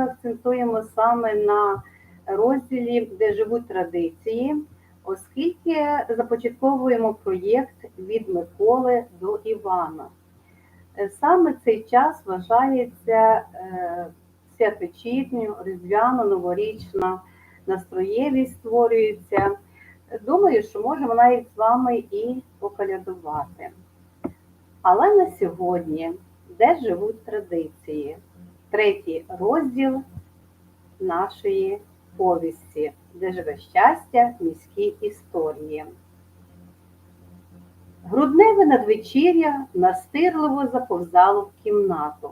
ми акцентуємо саме на розділі, де живуть традиції, оскільки започатковуємо проєкт від Миколи до Івана. Е, Саме цей час вважається е, святочітню, різдвяно, новорічна настроєвість створюється. Думаю, що можемо навіть з вами і покалядувати. Але на сьогодні, де живуть традиції? Третій розділ нашої повісті, де живе щастя, міські історії. Грудневе надвечір'я настирливо заповзало в кімнату.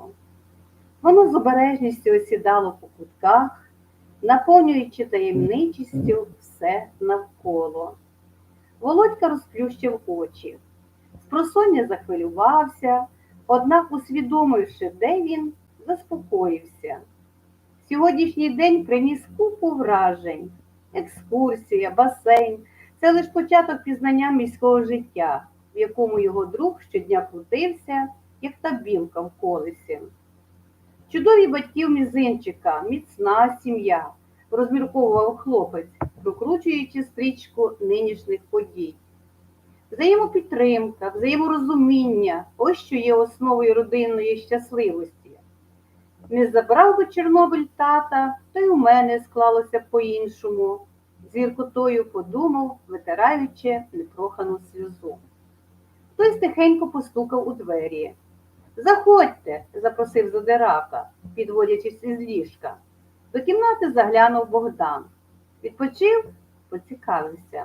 Воно з обережністю осідало по кутках, наповнюючи таємничістю все навколо. Володька розплющив очі. Спросоння захвилювався, однак, усвідомивши, де він, заспокоївся. Сьогоднішній день приніс купу вражень, екскурсія, басейн це лише початок пізнання міського життя, в якому його друг щодня крутився, як та білка в колесі. Чудові батьків мізинчика, міцна сім'я, розмірковував хлопець, прокручуючи стрічку нинішніх подій. Взаємопідтримка, взаєморозуміння ось що є основою родинної щасливості. Не забрав би Чорнобиль тата, то й у мене склалося по-іншому, з гіркотою подумав, витираючи непрохану сльозу. Хтось тихенько постукав у двері. Заходьте, запросив задирака, підводячись із ліжка. До кімнати заглянув Богдан. Відпочив, поцікавився.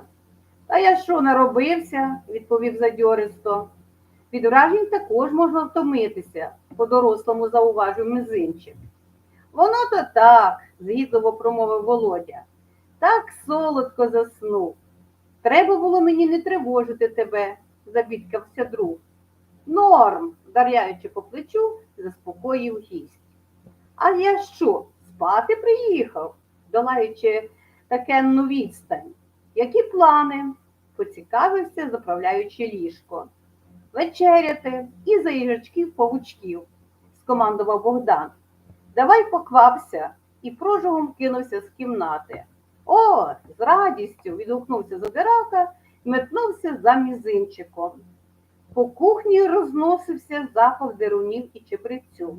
Та я що, наробився, відповів задьористо. Від вражень також можна втомитися, по-дорослому зауважив мизинчик. Воно то так, згідливо промовив Володя. Так солодко заснув. Треба було мені не тривожити тебе, забідкався друг. Норм, вдаряючи по плечу, заспокоїв гість. А я що, спати приїхав, долаючи такенну відстань. Які плани? поцікавився, заправляючи ліжко. Вечеряти і за їжачків павучків, скомандував Богдан. Давай поквапся і прожогом кинувся з кімнати. О, з радістю відгукнувся задирака і метнувся за мізинчиком. По кухні розносився запах дерунів і чебрецю.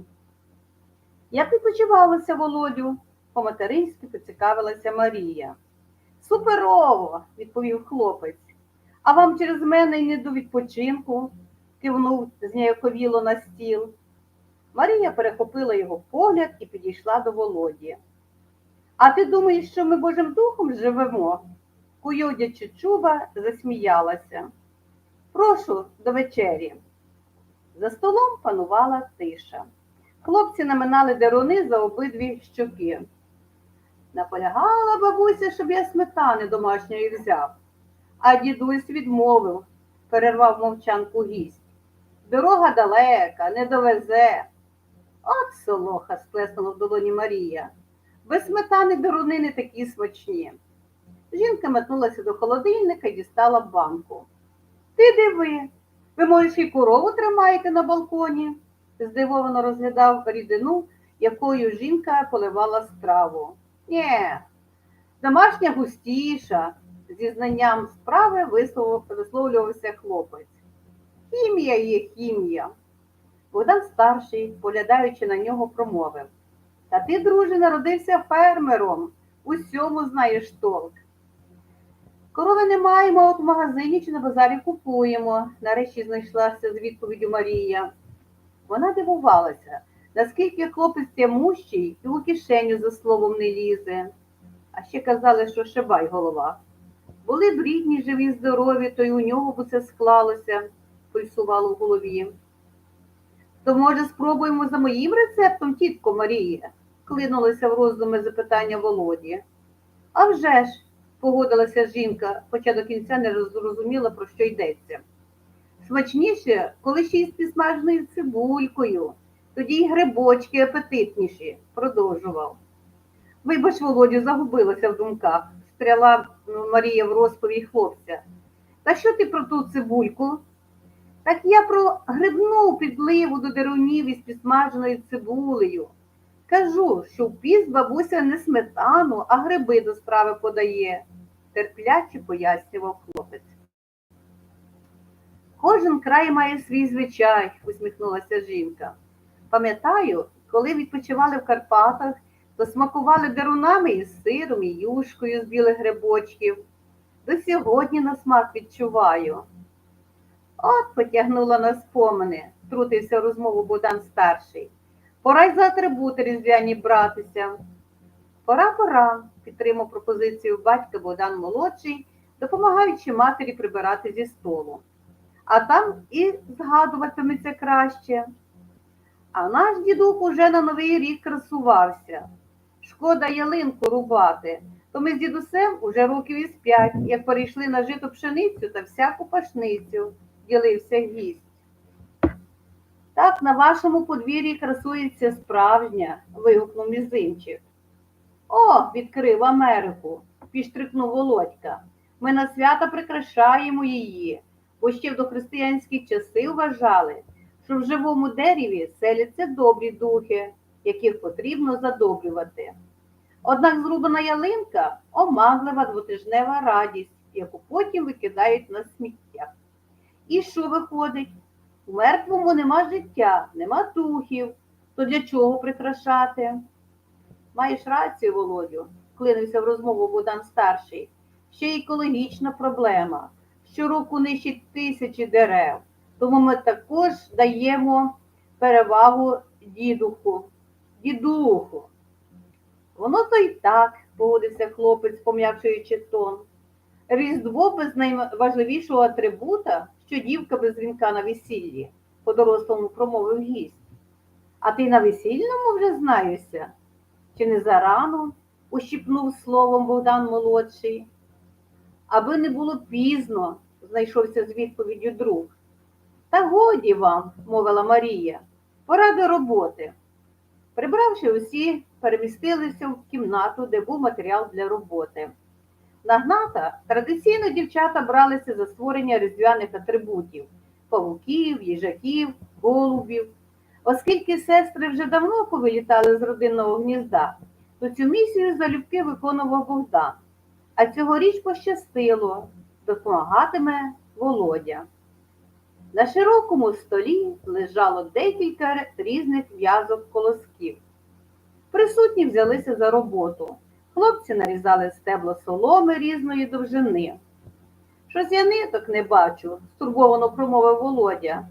Як відпочивалося Володю? по-материнськи поцікавилася Марія. Суперово, відповів хлопець. А вам через мене й не до відпочинку, кивнув зняяковіло на стіл. Марія перехопила його погляд і підійшла до Володі. А ти думаєш, що ми Божим духом живемо? Куйодячи чуба, засміялася. Прошу до вечері. За столом панувала тиша. Хлопці наминали деруни за обидві щоки. Наполягала бабуся, щоб я сметани домашньої взяв, а дідусь відмовив, перервав мовчанку гість. Дорога далека, не довезе. От солоха, сплеснула в долоні Марія. Без сметани деруни не такі смачні. Жінка метнулася до холодильника і дістала банку. Ти диви, ви, може, і корову тримаєте на балконі? здивовано розглядав рідину, якою жінка поливала страву. Нє, домашня густіша, зі знанням справи вислов- висловлювався хлопець. Хімія є хімія. Богдан старший, поглядаючи на нього, промовив. Та ти, друже, народився фермером, усьому знаєш толк. Корови не маємо, от в магазині чи на базарі купуємо, нарешті знайшлася з відповіддю Марія. Вона дивувалася, наскільки хлопець тямущий і у кишеню за словом не лізе. А ще казали, що шибай голова. Були б рідні, живі, здорові, то й у нього б усе склалося, пульсувало в голові. То, може, спробуємо за моїм рецептом, тітко Марія? клинулося в роздуми запитання Володі. А вже ж, погодилася жінка, хоча до кінця не зрозуміла, про що йдеться. Смачніше, коли ще з підсмаженою цибулькою, тоді й грибочки апетитніші, продовжував. Вибач, Володю, загубилася в думках, стряла ну, Марія в розповідь хлопця. Та що ти про ту цибульку? Так я про грибну підливу до дерунів із підсмаженою цибулею. Кажу, що в піст бабуся не сметану, а гриби до справи подає, терпляче пояснював хлопець. Кожен край має свій звичай, усміхнулася жінка. Пам'ятаю, коли відпочивали в Карпатах, то смакували дерунами із сиром і юшкою з білих грибочків. До сьогодні на смак відчуваю. От потягнула на спомини, втрутився в розмову Богдан старший. Пора й за атрибути різдвяні братися. Пора, пора, підтримав пропозицію батька Богдан молодший, допомагаючи матері прибирати зі столу. А там і згадуватиметься краще. А наш дідух уже на новий рік красувався. Шкода ялинку рубати, то ми з дідусем уже років із п'ять, як перейшли на жито пшеницю та всяку пашницю, ділився гість. Так на вашому подвір'ї красується справжня, вигукнув мізинчик. О, відкрив Америку, піштрикнув Володька. Ми на свята прикрашаємо її, бо ще в дохристиянські часи вважали, що в живому дереві селяться добрі духи, яких потрібно задобрювати. Однак зрубана ялинка омаглива двотижнева радість, яку потім викидають на сміття. І що виходить? У мертвому нема життя, нема духів, то для чого прикрашати? Маєш рацію, Володю, вклинився в розмову Богдан старший. Ще екологічна проблема. Щороку нищить тисячі дерев, тому ми також даємо перевагу дідуху. Дідуху. Воно то й так, погодився хлопець, пом'якшуючи тон. Різдво без найважливішого атрибута, що дівка без дзвінка на весіллі, по-дорослому промовив гість. А ти на весільному вже знаєшся? Чи не зарано? ущипнув словом Богдан молодший. Аби не було пізно, знайшовся з відповіддю друг. Та годі вам, мовила Марія, пора до роботи. Прибравши усі, перемістилися в кімнату, де був матеріал для роботи. На гната традиційно дівчата бралися за створення різдвяних атрибутів павуків, їжаків, голубів. Оскільки сестри вже давно повилітали з родинного гнізда, то цю місію залюбки виконував Богдан. А цьогоріч пощастило, допомагатиме Володя. На широкому столі лежало декілька різних в'язок колосків. Присутні взялися за роботу. Хлопці нарізали стебла соломи різної довжини. Щось я ниток не бачу, стурбовано промовив Володя.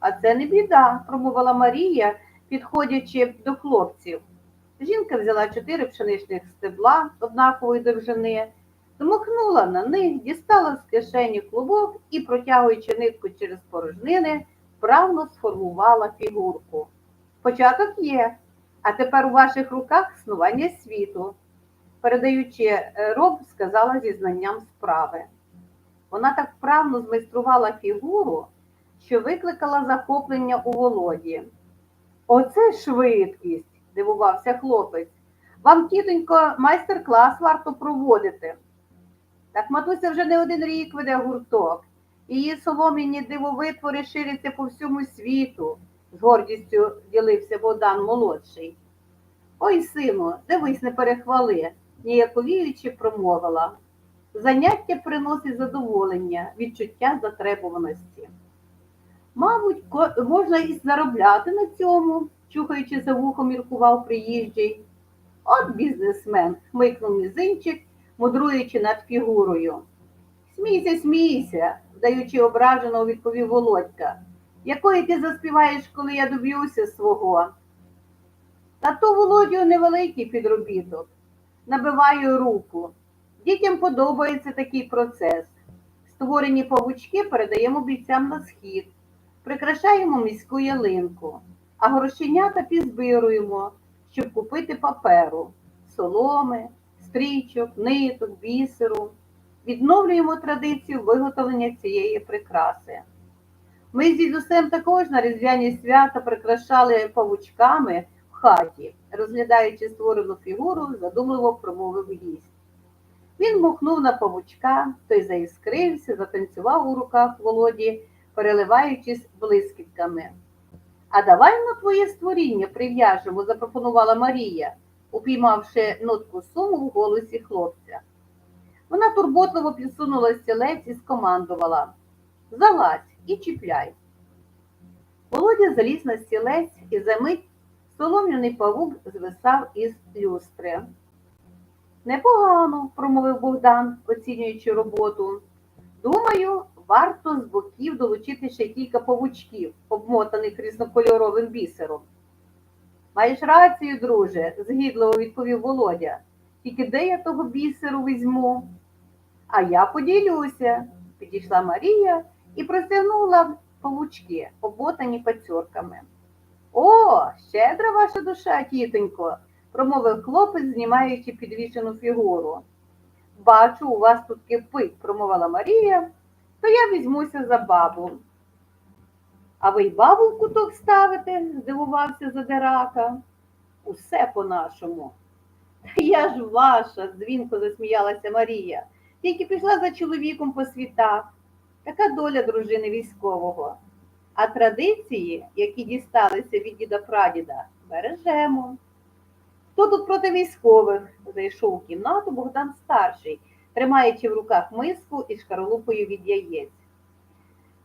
А це не біда, промовила Марія, підходячи до хлопців. Жінка взяла чотири пшеничних стебла однакової довжини, дмухнула на них, дістала з кишені клубок і, протягуючи нитку через порожнини, вправно сформувала фігурку. Початок є, а тепер у ваших руках снування світу, передаючи е, роб, сказала зі знанням справи. Вона так вправно змайструвала фігуру, що викликала захоплення у Володі. Оце швидкість, дивувався хлопець. Вам, тітонько, майстер-клас варто проводити. Так матуся вже не один рік веде гурток. Її солом'яні дивовитвори ширяться по всьому світу, з гордістю ділився Богдан молодший. Ой, сину, дивись, не перехвали, ніяковіючи промовила. Заняття приносить задоволення, відчуття затребуваності. Мабуть, можна і заробляти на цьому, чухаючи за вухом, міркував приїжджий. От бізнесмен, хмикнув мізинчик, мудруючи над фігурою. Смійся, смійся, вдаючи ображено, відповів Володька. Якої ти заспіваєш, коли я доб'юся свого? Та то Володю невеликий підробіток. Набиваю руку. Дітям подобається такий процес. Створені павучки передаємо бійцям на схід, прикрашаємо міську ялинку, а грошенята підзбируємо, щоб купити паперу, соломи, стрічок, ниток, бісеру. Відновлюємо традицію виготовлення цієї прикраси. Ми з дідусем також на різдвяні свята прикрашали павучками в хаті, розглядаючи створену фігуру, задумливо промовив гість. Він махнув на павучка, той заіскрився, затанцював у руках Володі, переливаючись блискітками. А давай на твоє створіння прив'яжемо, запропонувала Марія, упіймавши нотку суму в голосі хлопця. Вона турботливо підсунула стілець і скомандувала Залазь і чіпляй. Володя заліз на стілець і за мить солом'яний павук звисав із люстри. Непогано, промовив Богдан, оцінюючи роботу. Думаю, варто з боків долучити ще кілька павучків, обмотаних різнокольоровим бісером. Маєш рацію, друже, згідливо відповів Володя. Тільки де я того бісеру візьму? А я поділюся, підійшла Марія і простягнула павучки, обмотані пацьорками. О, щедра ваша душа, тітонько, промовив хлопець, знімаючи підвішену фігуру. Бачу, у вас тут кипить, промовила Марія, то я візьмуся за бабу. А ви й бабу в куток ставите? здивувався задирака. Усе по-нашому. Та я ж ваша, дзвінко засміялася Марія. Тільки пішла за чоловіком по світах. Така доля дружини військового. А традиції, які дісталися від діда прадіда, бережемо. Хто тут проти військових? зайшов у кімнату Богдан старший, тримаючи в руках миску із шкарлупою від яєць.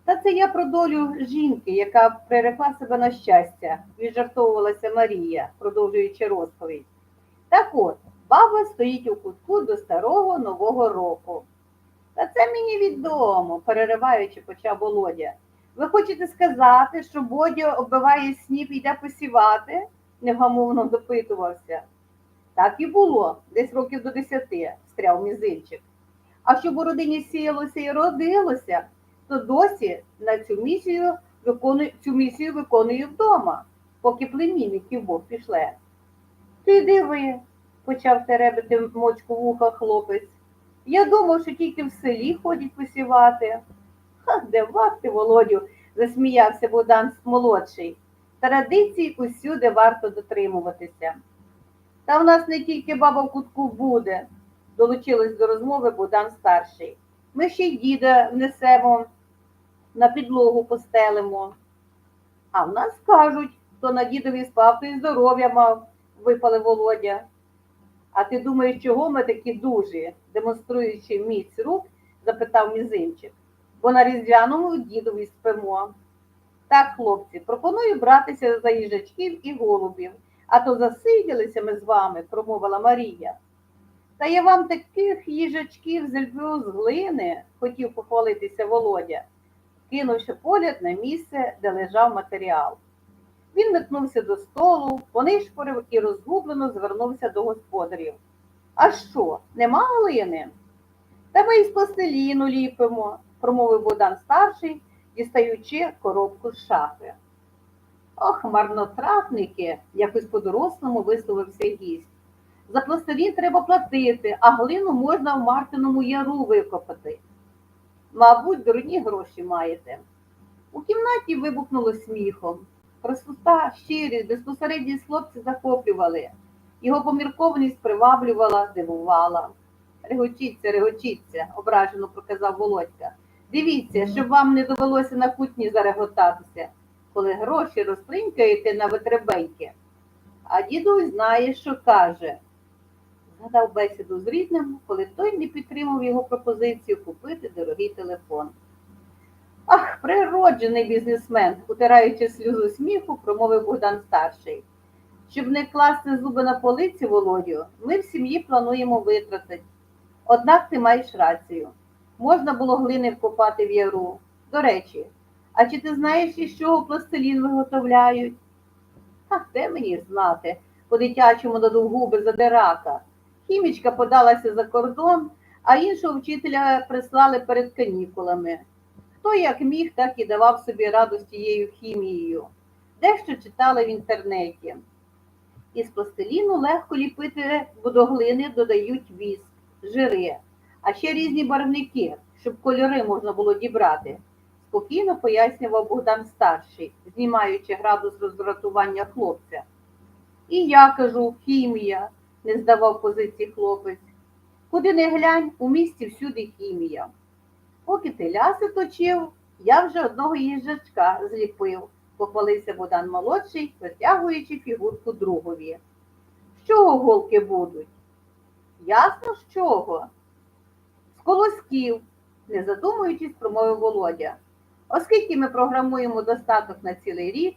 Та це я про долю жінки, яка прирекла себе на щастя, віджартовувалася Марія, продовжуючи розповідь. Так от, баба стоїть у кутку до старого нового року. Та це мені відомо, перериваючи, почав Володя. Ви хочете сказати, що Бодя оббиває сніп і йде посівати? невгамовно допитувався. Так і було, десь років до десяти, встряв мізинчик. А щоб у родині сіялося і родилося, то досі на цю місію виконую, цю місію виконую вдома, поки племінників Бог пішле. Ти диви, почав теребити мочку вуха хлопець. Я думав, що тільки в селі ходять посівати. Де варти, Володю, засміявся Богдан молодший. Традицій усюди варто дотримуватися. Та в нас не тільки баба в кутку буде, долучилась до розмови Богдан старший. Ми ще й діда внесемо, на підлогу постелимо. А в нас кажуть, хто на дідові спав, то й здоров'я мав, випалив Володя. А ти думаєш, чого ми такі дужі? демонструючи міць рук, запитав мізинчик. Бо на різдвяному дідові спимо. Так, хлопці, пропоную братися за їжачків і голубів, а то засиділися ми з вами, промовила Марія. Та я вам таких їжачків зельбю з глини, хотів похвалитися Володя, кинувши погляд на місце, де лежав матеріал. Він метнувся до столу, понишпорив і розгублено звернувся до господарів. А що, нема глини? Та ми із пластиліну ліпимо, промовив Богдан старший, дістаючи коробку з шафи. Ох, марнотратники, якось по-дорослому висловився гість. За пластилін треба платити, а глину можна в Мартиному яру викопати. Мабуть, дурні гроші маєте. У кімнаті вибухнуло сміхом. Простота, щирість, безпосередність хлопці захоплювали. Його поміркованість приваблювала, дивувала. Регочіться, регочіться, ображено проказав Володька. Дивіться, щоб вам не довелося на кутні зареготатися, коли гроші розплинькаєте на витребеньки. А дідусь знає, що каже. Згадав бесіду з рідним, коли той не підтримав його пропозицію купити дорогий телефон. Ах, природжений бізнесмен, утираючи сльозу сміху, промовив Богдан старший. Щоб не класти зуби на полиці, Володю, ми в сім'ї плануємо витратити. Однак ти маєш рацію. Можна було глини вкопати в яру. До речі, а чи ти знаєш, із чого пластилін виготовляють? А де мені знати, по-дитячому дадуть губи задирака. Хімічка подалася за кордон, а іншого вчителя прислали перед канікулами. Хто як міг, так і давав собі раду з тією хімією. Дещо читали в інтернеті. Із пластиліну легко ліпити водоглини додають віск, жири, а ще різні барвники, щоб кольори можна було дібрати. Спокійно пояснював Богдан старший, знімаючи градус роздратування хлопця. І я кажу, хімія, не здавав позиції хлопець. Куди не глянь, у місті всюди хімія. Поки ти ляси точив, я вже одного їжачка зліпив, похвалився Богдан молодший, витягуючи фігурку другові. З чого голки будуть? Ясно, з чого? Колосків, не задумуючись, промовив Володя. Оскільки ми програмуємо достаток на цілий рік,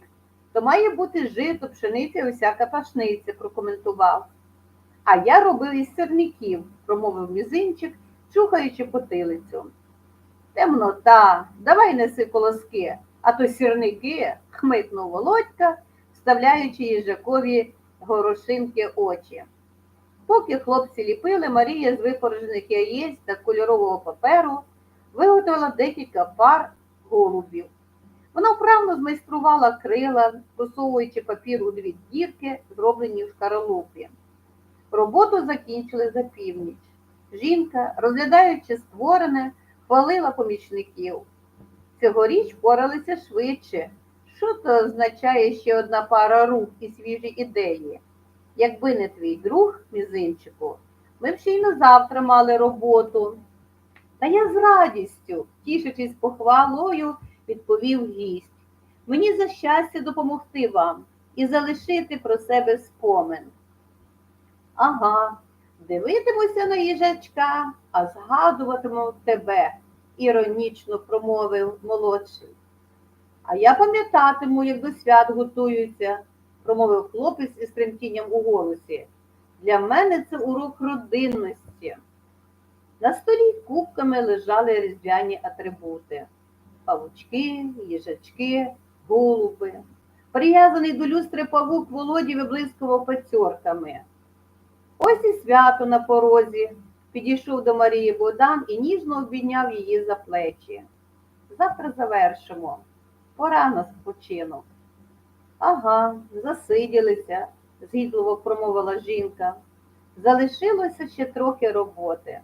то має бути жито, пшениця і усяка пашниця, прокоментував. А я робив із сирників, промовив мізинчик, чухаючи потилицю. Темнота, давай неси колоски, а то сірники, хмикнув Володька, вставляючи їжакові горошинки очі. Поки хлопці ліпили, Марія з випорожених яєць та кольорового паперу виготовила декілька пар голубів. Вона вправно змайструвала крила, просовуючи папір у дві дірки, зроблені в шкаралупі. Роботу закінчили за північ. Жінка, розглядаючи створене, хвалила помічників. Цьогоріч поралися швидше. Що то означає ще одна пара рук і свіжі ідеї? Якби не твій друг, мізинчику, ми б ще й на завтра мали роботу. Та я з радістю, тішачись похвалою, відповів гість. Мені за щастя допомогти вам і залишити про себе спомин. Ага, дивитимуся на їжачка, а згадуватиму тебе, іронічно промовив молодший. А я пам'ятатиму, як до свят готуються, промовив хлопець із тремтінням у голосі. Для мене це урок родинності. На столі кубками лежали різдвяні атрибути павучки, їжачки, голуби. Прив'язаний до люстри павук Володі виблискував пацьорками. Ось і свято на порозі. Підійшов до Марії Богдан і ніжно обійняв її за плечі. Завтра завершимо. Пора на спочинок. Ага, засиділися, згідливо промовила жінка. Залишилося ще трохи роботи.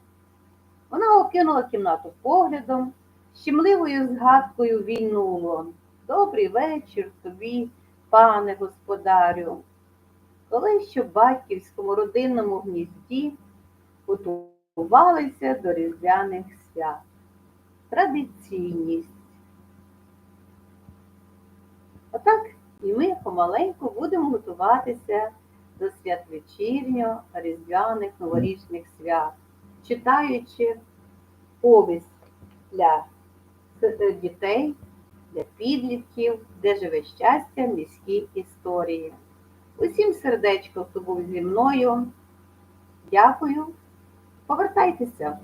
Вона окинула кімнату поглядом, щемливою згадкою війнуло. Добрий вечір тобі, пане господарю. Коли що в батьківському родинному гнізді готувалися до різдвяних свят. Традиційність. Ми помаленьку будемо готуватися до святвечірньо різдвяних новорічних свят, читаючи повість для е, дітей, для підлітків, де живе щастя в міській історії. Усім сердечко, хто був зі мною. Дякую. Повертайтеся.